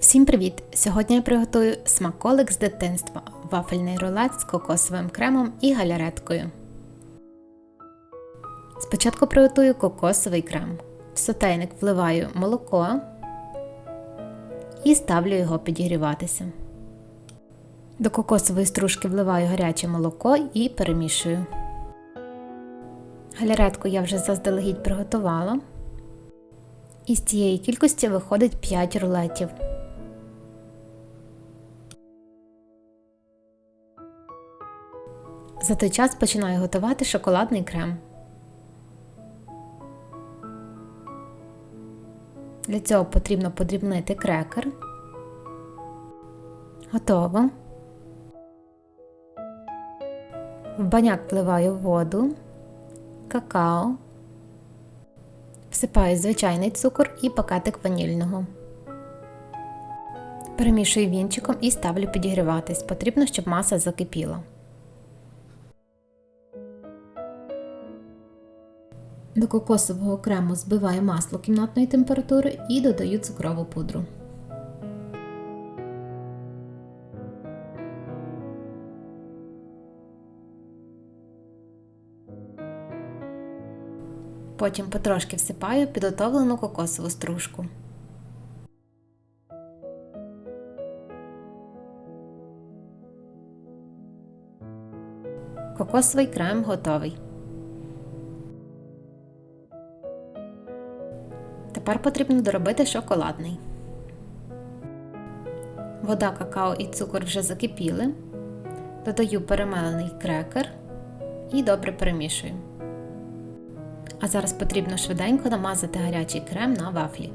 Всім привіт! Сьогодні я приготую смаколик з дитинства вафельний рулет з кокосовим кремом і галяреткою. Спочатку приготую кокосовий крем. В сотейник вливаю молоко і ставлю його підігріватися. До кокосової стружки вливаю гаряче молоко і перемішую. Галяретку я вже заздалегідь приготувала. Із цієї кількості виходить 5 рулетів. За той час починаю готувати шоколадний крем. Для цього потрібно подрібнити крекер. Готово. В баняк вливаю воду, какао, всипаю звичайний цукор і пакетик ванільного. Перемішую вінчиком і ставлю підігріватись. Потрібно, щоб маса закипіла. До кокосового крему збиваю масло кімнатної температури і додаю цукрову пудру. Потім потрошки всипаю підготовлену кокосову стружку. Кокосовий крем готовий. Тепер потрібно доробити шоколадний. Вода, какао і цукор вже закипіли. Додаю перемелений крекер і добре перемішую. А зараз потрібно швиденько намазати гарячий крем на вафлі.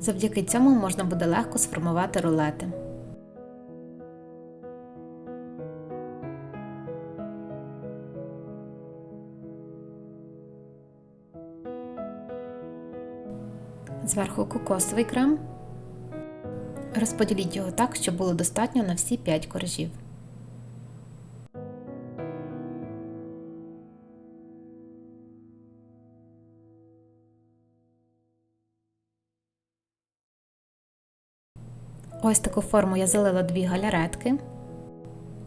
Завдяки цьому можна буде легко сформувати рулети. Зверху кокосовий крем. Розподіліть його так, щоб було достатньо на всі 5 коржів. Ось таку форму я залила дві галяретки.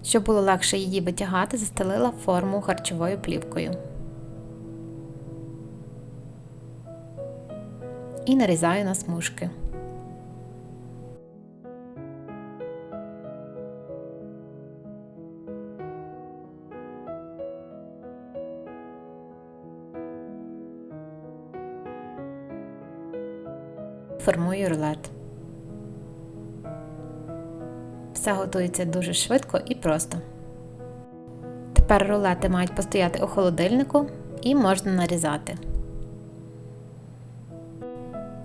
Щоб було легше її витягати, застелила форму харчовою плівкою. І нарізаю на смужки. Формую рулет. Все готується дуже швидко і просто. Тепер рулети мають постояти у холодильнику і можна нарізати.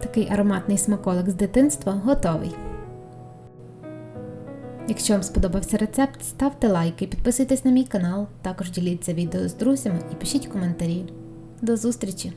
Такий ароматний смаколик з дитинства готовий. Якщо вам сподобався рецепт, ставте лайки, підписуйтесь на мій канал, також діліться відео з друзями і пишіть коментарі. До зустрічі!